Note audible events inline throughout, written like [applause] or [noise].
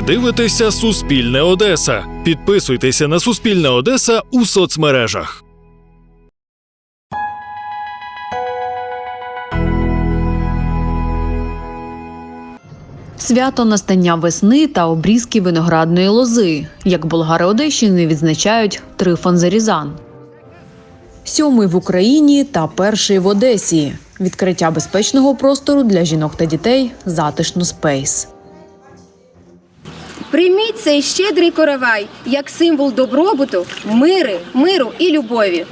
Ви дивитеся Суспільне Одеса. Підписуйтеся на Суспільне Одеса у соцмережах. Свято настання весни та обрізки виноградної лози, як болгари Одещини відзначають Трифон Зарізан. Сьомий в Україні та перший в Одесі. Відкриття безпечного простору для жінок та дітей затишно спейс. Прийміть цей щедрий коровай як символ добробуту, мири, миру і любові.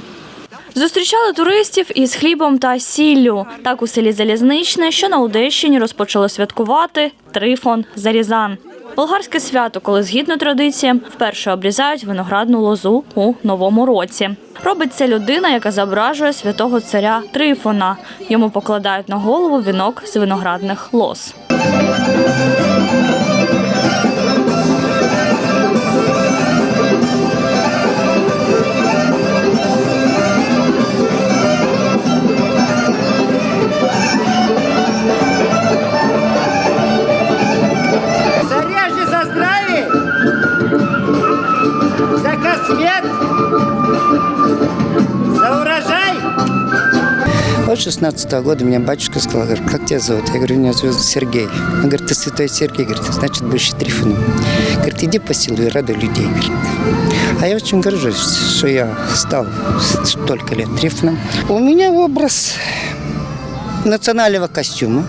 Зустрічали туристів із хлібом та сіллю. Так у селі Залізничне, що на Одещині розпочали святкувати Трифон Зарізан. Болгарське свято, коли згідно традиціям, вперше обрізають виноградну лозу у новому році. Робить це людина, яка зображує святого царя Трифона. Йому покладають на голову вінок з виноградних лоз. 16 -го года мне батюшка сказал, говорит, как тебя зовут? Я говорю, меня зовут Сергей. Он говорит, ты святой Сергей, говорит, значит, будешь Трифоном. Говорит, иди по селу и радуй людей. Говорит. А я очень горжусь, что я стал столько лет Трифоном. У меня образ национального костюма,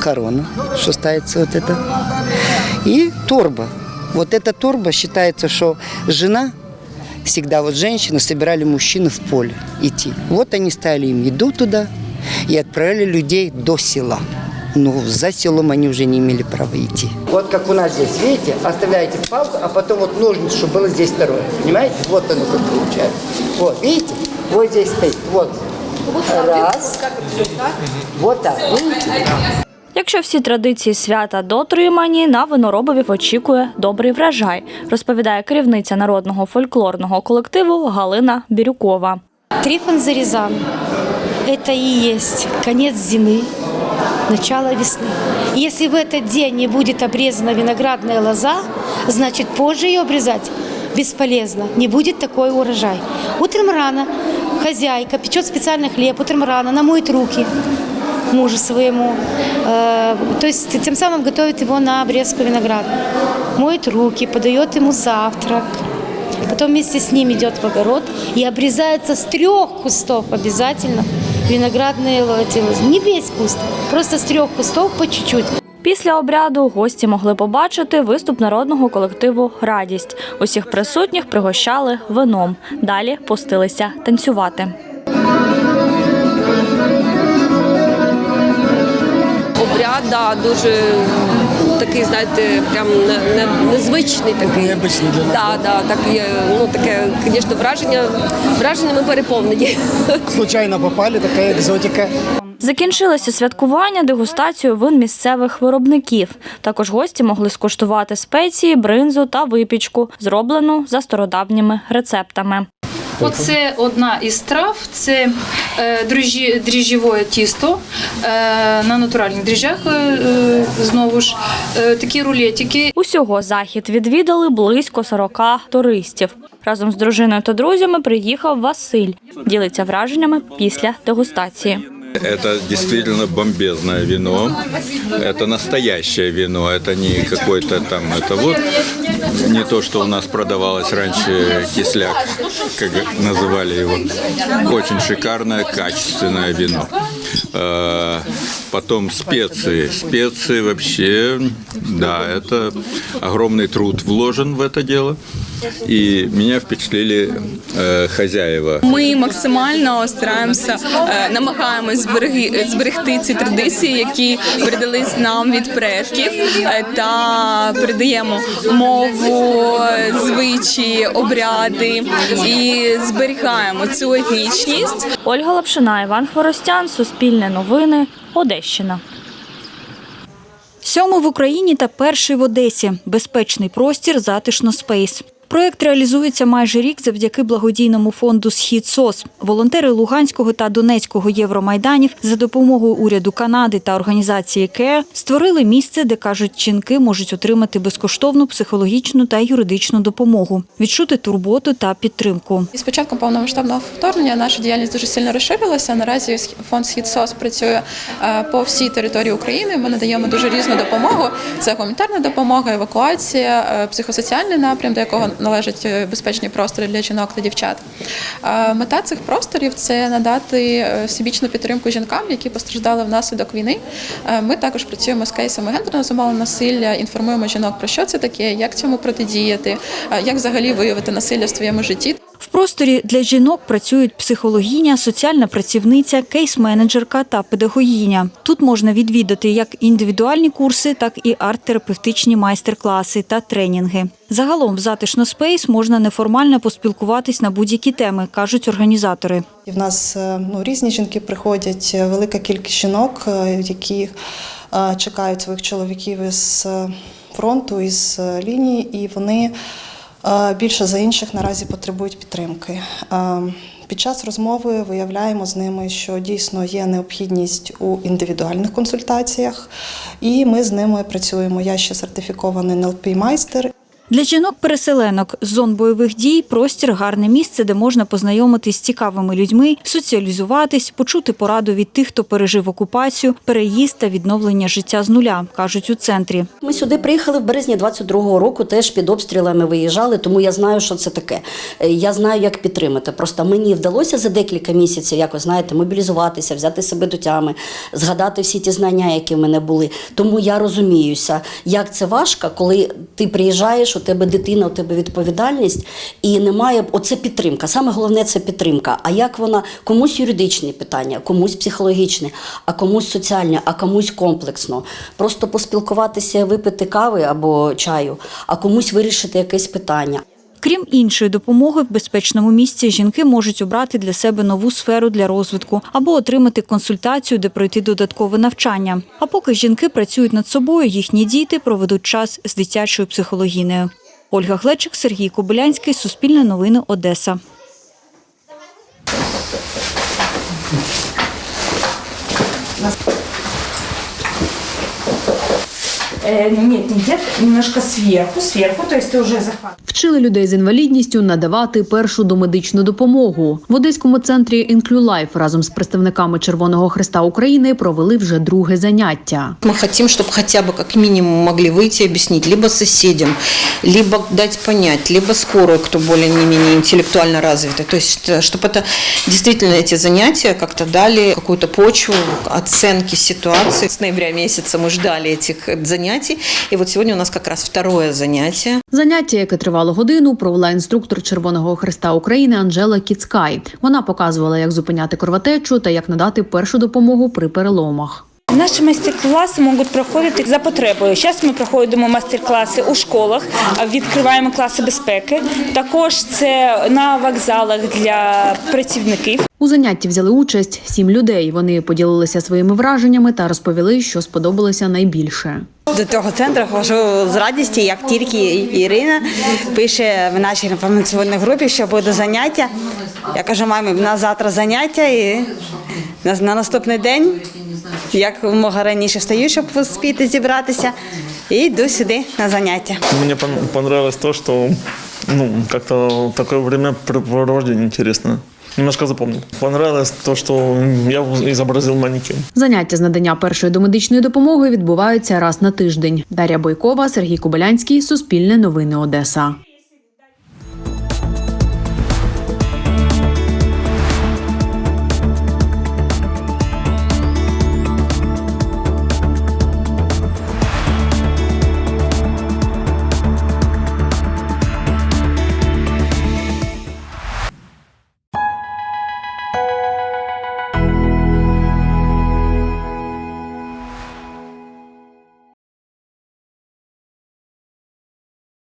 корона, что ставится вот это, и торба. Вот эта торба считается, что жена – всегда вот женщины собирали мужчину в поле идти. Вот они ставили им еду туда и отправляли людей до села. Но за селом они уже не имели права идти. Вот как у нас здесь, видите, оставляете палку, а потом вот ножницы, чтобы было здесь второе. Понимаете? Вот оно как получается. Вот, видите? Вот здесь стоит. Вот. Раз. Вот так. Видите? Якщо всі традиції свята дотримані, на виноробовів очікує добрий врожай, розповідає керівниця народного фольклорного колективу Галина Бірюкова. Трифон Зарезан – это и есть конец зимы, начало весны. И Если в этот день не будет обрезана виноградная лоза, значит позже ее обрезать бесполезно, не будет такой урожай. Утром рано хозяйка печет специальный хлеб, утром рано намоет руки мужу своему, э, то есть тем самым готовит его на обрезку винограда. Моет руки, подает ему завтрак, Потом вместе с ним идет в огород и обрезается с трех кустов обязательно виноградные эти лозы. Не весь куст, просто с трех кустов по чуть-чуть. Після обряду гості могли побачити виступ народного колективу Радість. Усіх присутніх пригощали вином. Далі пустилися танцювати. Да, дуже такий, знаєте, прям не- не- незвичний такий. Необичний для нас, Да, да, так, є, ну, таке, звісно, враження, враженнями переповнені. [laughs] Случайно попали, така екзотика. Закінчилося святкування дегустацією вин місцевих виробників. Також гості могли скуштувати спеції, бринзу та випічку, зроблену за стародавніми рецептами. Оце одна із страв, це е, дріжджі, дріжджєве тісто е, на натуральних дріжджах, е, е, знову ж, е, такі рулетики. Усього захід відвідали близько 40 туристів. Разом з дружиною та друзями приїхав Василь. Ділиться враженнями після дегустації. Это действительно бомбезное вино. Это настоящее вино. Это не какой-то там, это вот не то, что у нас продавалось раньше кисляк, как называли его. Очень шикарное, качественное вино. Э, Потом специи. Специи вообще, да, это огромный труд вложен в это дело. И меня впечатлили э, хозяева. Ми максимально стараємося, е, намагаємось збереги- зберегти ці традиції, які передались нам від предків, е, та передаємо мову, звичаї, обряди і зберігаємо цю етнічність. Ольга Лапшина, Іван Хворостян, Суспільне новини, Одещина. Сьомий в Україні та перший в Одесі. Безпечний простір затишно спейс. Проект реалізується майже рік завдяки благодійному фонду Схід СОС. Волонтери Луганського та Донецького Євромайданів за допомогою уряду Канади та організації КЕА створили місце, де кажуть, жінки можуть отримати безкоштовну психологічну та юридичну допомогу, відчути турботу та підтримку. І з початком повномасштабного вторгнення наша діяльність дуже сильно розширилася. Наразі фонд Схід СОС працює е, по всій території України. Ми надаємо дуже різну допомогу. Це гуманітарна допомога, евакуація, е, психосоціальний напрям, до якого належать е, безпечні простори для жінок та дівчат. Мета цих просторів це надати е, всебічну підтримку жінкам, які постраждали внаслідок війни. Е, Ми також працюємо з кейсами гендерного замовлення насилля, інформуємо жінок про що це таке, як цьому протидіяти, як взагалі виявити насилля в своєму житті. В просторі для жінок працюють психологиня, соціальна працівниця, кейс-менеджерка та педагогіня. Тут можна відвідати як індивідуальні курси, так і арт-терапевтичні майстер-класи та тренінги. Загалом в затишно спейс можна неформально поспілкуватись на будь-які теми, кажуть організатори. В нас е, ну, різні жінки приходять, е, велика кількість жінок, е, які чекають своїх чоловіків із фронту, із лінії, і вони більше за інших наразі потребують підтримки. Е, Під час розмови виявляємо з ними, що дійсно є необхідність у індивідуальних консультаціях, і ми з ними працюємо. Я ще сертифікований НЛП-майстер, Для жінок-переселенок з зон бойових дій простір гарне місце, де можна познайомитись з цікавими людьми, соціалізуватись, почути пораду від тих, хто пережив окупацію, переїзд та відновлення життя з нуля, кажуть у центрі. Ми сюди приїхали в березні 22-го року, теж під обстрілами виїжджали, тому я знаю, що це таке. Е, Я знаю, як підтримати. Просто мені вдалося за декілька місяців, якось знаєте, мобілізуватися, взяти себе до тями, згадати всі ті знання, які в мене були. Тому я розуміюся, як це важко, коли ти приїжджаєш, у тебе дитина, у тебе відповідальність, і немає оце підтримка. Саме головне це підтримка. А як вона комусь юридичні питання, комусь психологічні, а комусь соціальні, а комусь комплексно. Просто поспілкуватися, випити кави або чаю, а комусь вирішити якесь питання. Крім іншої допомоги, в безпечному місці жінки можуть обрати для себе нову сферу для розвитку або отримати консультацію, де пройти додаткове навчання. А поки жінки працюють над собою, їхні діти проведуть час з дитячою психологінею. Ольга Глечик, Сергій Кобилянський, Суспільне новини, Одеса. Нет, нет, немножко сверху, сверху, то есть ты уже захват. Вчили людей з інвалідністю надавати першу домедичну допомогу. В Одеському центрі «Інклюлайф» разом з представниками Червоного Христа України провели вже друге заняття. Мы хотим, чтобы хотя бы как минимум могли выйти и объяснить либо соседям, либо дать понять, либо скорую, кто более не менее интеллектуально развитый. То есть, э, чтобы это действительно эти занятия как-то дали какую-то почву оценки ситуации. С ноября месяца мы ждали этих занятий, и вот сегодня у нас как раз второе занятие. Заняття, яке тривало годину, провела інструктор Червоного Христа України Анжела Кіцкай. Вона показувала, як зупиняти кровотечу та як надати першу допомогу при переломах. Наші майстер-класи можуть проходити за потребою. Зараз ми проходимо майстер-класи у школах, відкриваємо класи безпеки. Також це на вокзалах для працівників. У занятті взяли участь сім людей. Вони поділилися своїми враженнями та розповіли, що сподобалося найбільше. До цього центру ходжу з радістю, як тільки Ірина пише в нашій інформаційній групі, що буде заняття. Я кажу, мамі, в нас завтра заняття і на, на наступний день, як мога раніше встаю, щоб успіти зібратися, і йду сюди на заняття. Пон- понравилось то, что ну, как-то такое времяпрепровождение интересное. Немножко запомнил. Понравилось то, що я изобразил манекен. Заняття з надання першої домедичної допомоги відбуваються раз на тиждень. Дар'я Бойкова, Сергій Кобилянський, Суспільне новини Одеса.